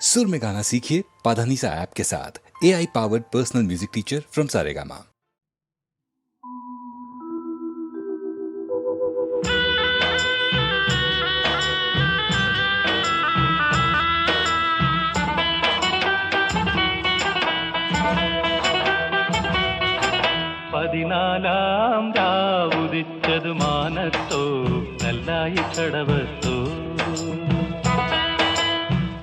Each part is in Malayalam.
सुर में गाना सीखिए पाधानीसा ऐप के साथ A I powered personal music teacher from Saregama പതിനാലാം രാവുദിച്ചത് മാനത്തോ കല്ലായി കടവത്തോ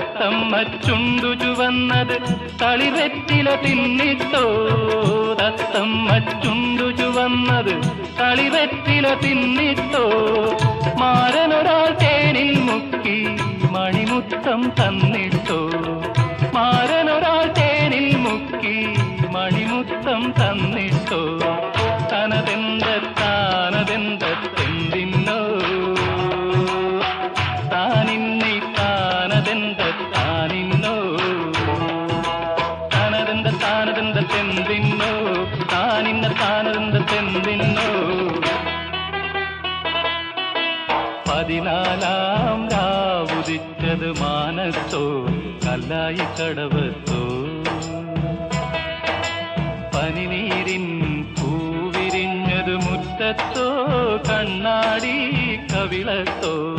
തത്തമ്മ ചുണ്ടു ചുവന്നത് തളിവെറ്റില തിന്നിട്ടോ? തത്തമ്മ ചുണ്ടു ചുവന്നത് തളിവെറ്റില തിന്നിട്ടോ? മാരനൊരാൾ തേനിൽ മുക്കി മണിമുത്തം തന്നിട്ടോ? മാരനൊരാൾ തേനിൽ മുക്കി മണിമുത്തം തന്നിട്ടോ? താനിന്ന താനതെന്ത തെന്തിന്നോ? പതിനാലാം രാവുദിച്ചത് മാനത്തോ കല്ലായി കടവത്തോ? പനിനീരിൻ പൂവിരിഞ്ഞത് മുറ്റത്തോ കണ്ണാടി കവിളത്തോ?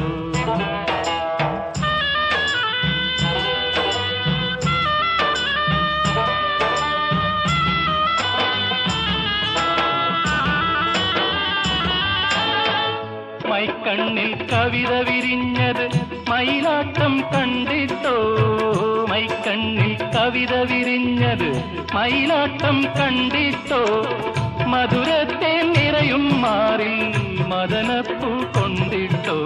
മൈക്കണ്ണിൽ കവിത വിരിഞ്ഞത് മയിലാട്ടം കണ്ടിട്ടോ മൈക്കണ്ണിൽ കവിത വിരിഞ്ഞത് മയിലാട്ടം കണ്ടിട്ടോ മധുരത്തെ നിറയും മാറിൽ മദനപ്പൂ കൊണ്ടിട്ടോ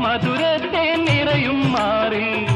മധുരത്തെ നിറയും മാറിൽ മദനപ്പൂ